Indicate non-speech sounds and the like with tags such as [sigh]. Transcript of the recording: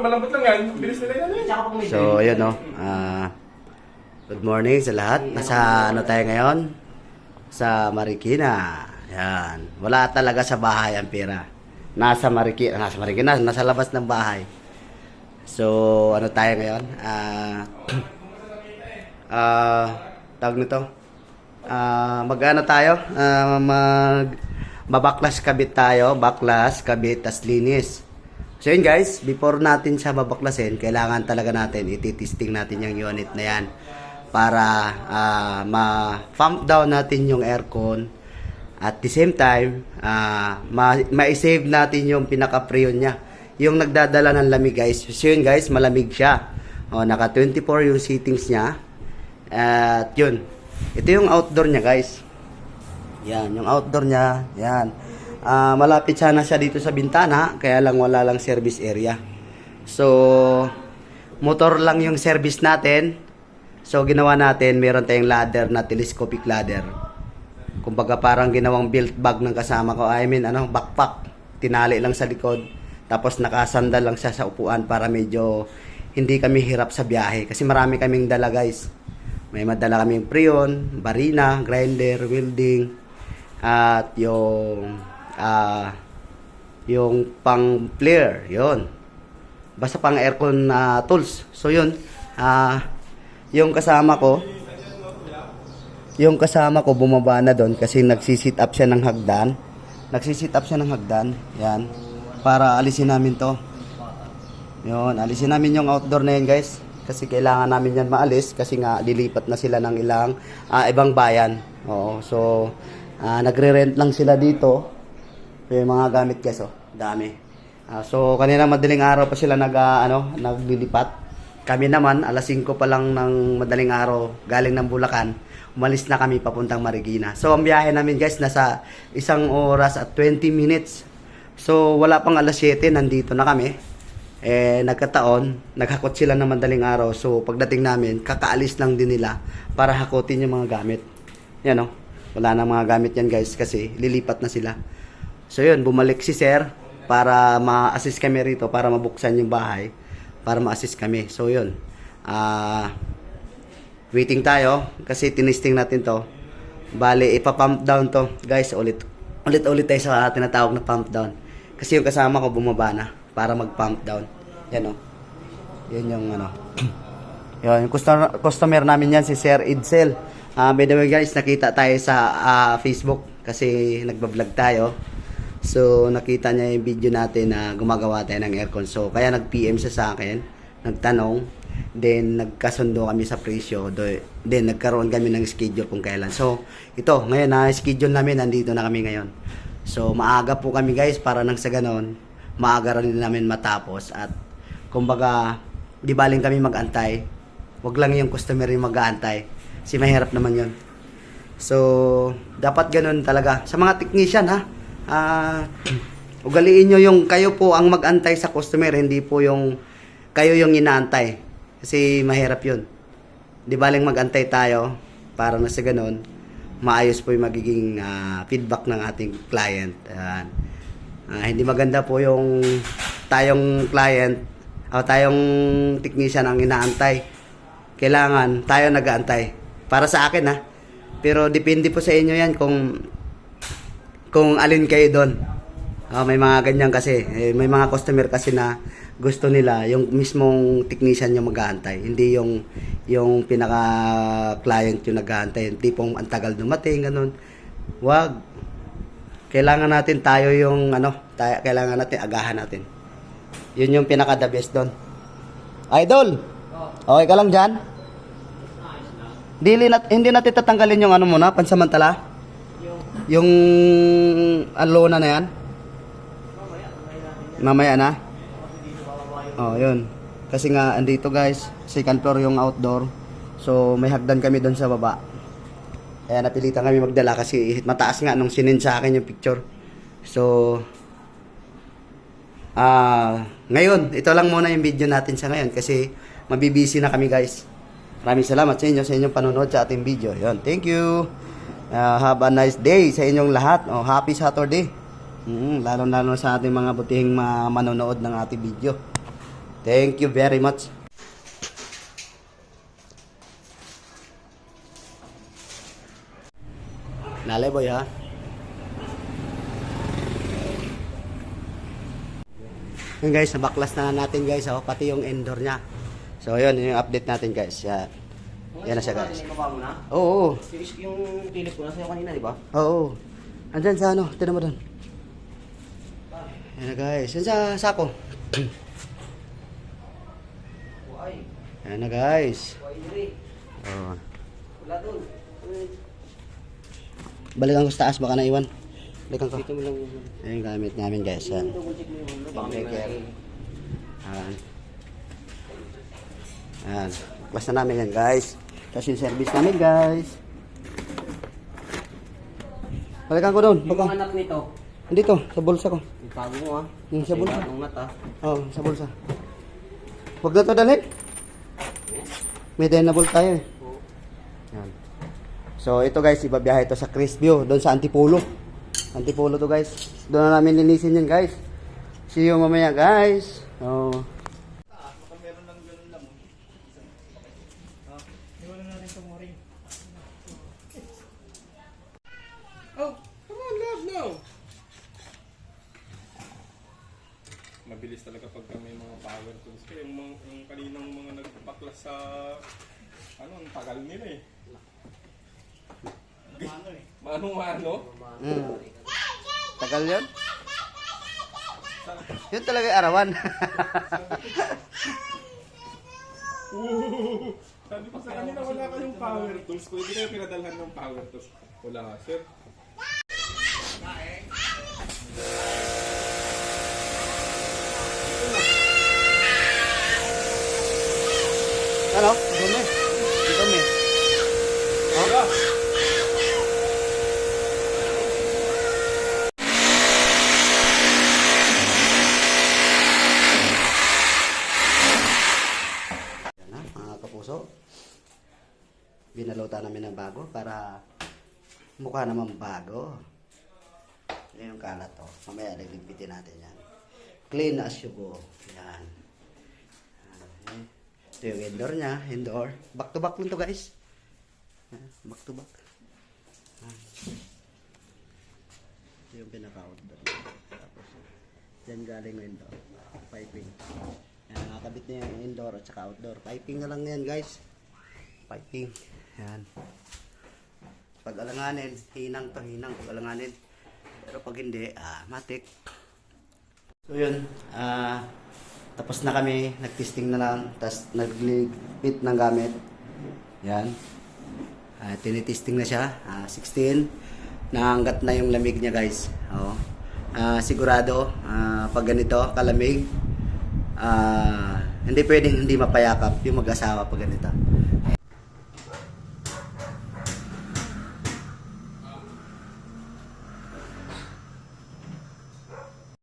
malambot lang yan. Bilis nila yan eh. Tsaka pag may So, ayun no. Ah, good morning sa lahat. Nasa ano tayo ngayon? Sa Marikina. Yan. Wala talaga sa bahay ang pera. Nasa Marikina. Nasa Marikina. Nasa labas ng bahay. So, ano tayo ngayon? Ah, [clears throat] ah, tawag nito. Ah, mag-ano tayo? Ah, mag babaklas kabit tayo, baklas, kabit, tas linis. So yun guys, before natin siya babaklasin, kailangan talaga natin ititesting natin yung unit na yan para ah, ma-pump down natin yung aircon at the same time, ma- ma-save natin yung pinaka-freon niya. Yung nagdadala ng lamig guys. So yun guys, malamig siya. O, naka 24 yung settings niya. At yun. Ito yung outdoor niya guys. Yan, yung outdoor niya. Yan. Ah, malapit sana siya dito sa bintana, kaya lang wala lang service area. So, motor lang yung service natin. So, ginawa natin, meron tayong ladder na telescopic ladder. Kumbaga parang ginawang built bag ng kasama ko. I mean, ano, backpack. Tinali lang sa likod. Tapos nakasandal lang siya sa upuan para medyo hindi kami hirap sa biyahe. Kasi marami kaming dala guys. May madala kaming preon, barina, grinder, welding, at yung ah yung pang flare, yon. Basta pang aircon na tools. So yun, ah yung kasama ko, yung kasama ko bumaba na doon kasi nagsisit up siya ng hagdan. Nagsisit up siya ng hagdan. Yan. Para alisin namin to. Yun, alisin namin yung outdoor na yan guys. Kasi kailangan namin yan maalis kasi nga lilipat na sila ng ilang ah, ibang bayan. Oo, so ah, nagre-rent lang sila dito. Yung mga gamit guys, oh, dami. Ah, so kanina madaling araw pa sila nag ah, ano, naglilipat. Kami naman alas 5 pa lang ng madaling araw galing ng Bulacan. Umalis na kami papuntang Marikina. So ang biyahe namin guys nasa isang oras at 20 minutes. So wala pang alas 7 nandito na kami eh nagkataon, naghakot sila ng madaling araw. So pagdating namin, kakaalis lang din nila para hakutin yung mga gamit. Yan oh. Wala na mga gamit yan guys kasi lilipat na sila. So yun, bumalik si sir para ma-assist kami rito para mabuksan yung bahay para ma-assist kami. So yun. Ah waiting tayo kasi tinisting natin to. Bale, ipa-pump down to. Guys, ulit ulit-ulit tayo sa tinatawag na pump down. Kasi yung kasama ko bumaba na para mag-pump down. Yan oh. Yan yung ano. [clears throat] Yan, yung customer, customer namin yan si Sir Idsel. Ah, by the way guys, nakita tayo sa ah, Facebook kasi nagba-vlog tayo. So, nakita niya yung video natin na gumagawa tayo ng aircon. So, kaya nag-PM siya sa akin, nagtanong, then nagkasundo kami sa presyo, then nagkaroon kami ng schedule kung kailan. So, ito, ngayon na schedule namin, nandito na kami ngayon. So, maaga po kami guys para nang sa ganon, maaga rin namin matapos at kumbaga, di baling kami mag-antay. Wag lang yung customer yung mag-aantay. Kasi mahirap naman yun. So, dapat ganun talaga. Sa mga technician ha, ah, ugaliin nyo yung kayo po ang mag-antay sa customer, hindi po yung kayo yung inaantay. Kasi mahirap yun. Di baling mag-antay tayo para na sa ganun, maayos po yung magiging ah, feedback ng ating client. Ayan. Ah, hindi maganda po yung tayong client o tayong technician ang inaantay. Kailangan tayo nag-aantay. Para sa akin ha. Pero depende po sa inyo yan kung kung alin kayo doon. Ah, may mga ganyan kasi. Eh, may mga customer kasi na gusto nila yung mismong technician yung mag-aantay. Hindi yung yung pinaka-client yung nag-aantay. Yung tipong ang tagal dumating, ganun. Wag. Kailangan natin tayo yung ano, tayo, kailangan natin agahan natin. Yun yung pinaka the best doon. Idol. Okay ka lang diyan? Dili nat hindi natin tatanggalin yung ano muna, pansamantala. Yung alona na yan. Mamaya na. Oh, yun. Kasi nga andito guys, second floor yung outdoor. So may hagdan kami doon sa baba. Kaya napilitan kami magdala kasi mataas nga nung sinin sa akin yung picture. So Ah, ngayon, ito lang muna yung video natin sa ngayon kasi mabibisi na kami guys. Maraming salamat sa inyo sa inyong panonood sa ating video. Yon, thank you. Ah, have a nice day sa inyong lahat. Oh, happy Saturday. Mm, lalo lalo sa ating mga butihing mga manonood ng ating video. Thank you very much. Nalay boy ha. Yun guys, nabaklas na natin guys, oh, pati yung indoor niya. So yun, yun yung update natin guys. Yan. Yan na siya guys. Oo, oo. Yung- Yung tilip ko na sa'yo kanina, di ba? Oo. Andyan sa ano, tinan mo doon. Yan na guys, yan sa sako. Yan na guys. Oh. Wala doon. Balikan ko sa taas, baka naiwan. Balikan ko. Lang yung... Gamit namin guys. Yan. Yung ano. Baka may Checker. malaki. Yan. Yan. Baklas na namin yan guys. Tapos yung service namin guys. Balikan ko doon. Yung nut nito, Dito, sa bulsa ko. itago mo ah. Yung sa bulsa. Yung ah. Oo, oh, sa bulsa. Huwag na to dalhin. May denable tayo eh. Yan. So ito guys, ibabiyahe ito sa Crisview, doon sa Antipolo. Antipolo to guys. Doon na namin linisin yan guys. See you mamaya guys. Oh, talaga pag may mga power tools. Kaya yung, mga, yung kaninang mga nagpapaklas sa... Ano, ang tagal nila eh. Mano-mano? Mm. Tagal yun? Yun talaga yung arawan. Ooh! [laughs] Sabi ko sa kanila, wala kayong power tools. Hindi kayo pinadalhan ng power tools. Wala, sir. Ano? Dumi. Dumi. Wala! Yan na, mga kapuso. Binalutan namin ng bago para mukha naman bago. Yan yung kalat to. Mamaya ligpitin natin yan. Clean as you go. Yan. Ito yung indoor niya. Indoor. Back to back lang to guys. Back to back. Ito yung pinaka-outdoor. Tapos, yan galing indoor. Piping. Yan, nakakabit niya yung indoor at saka outdoor. Piping na lang yan guys. Piping. Yan. Pag alanganin, hinang to, hinang. Pag alanganin. Pero pag hindi, ah, matik. So yun, ah, tapos na kami, nag-testing na lang, tapos nag-fit ng gamit. Yan. Ah, tinitesting na siya, ah, 16. Naanggat na yung lamig niya guys. Oo. Ah, sigurado, ah, pag ganito, kalamig, ah, hindi pwedeng hindi mapayakap yung mag-asawa pag ganito.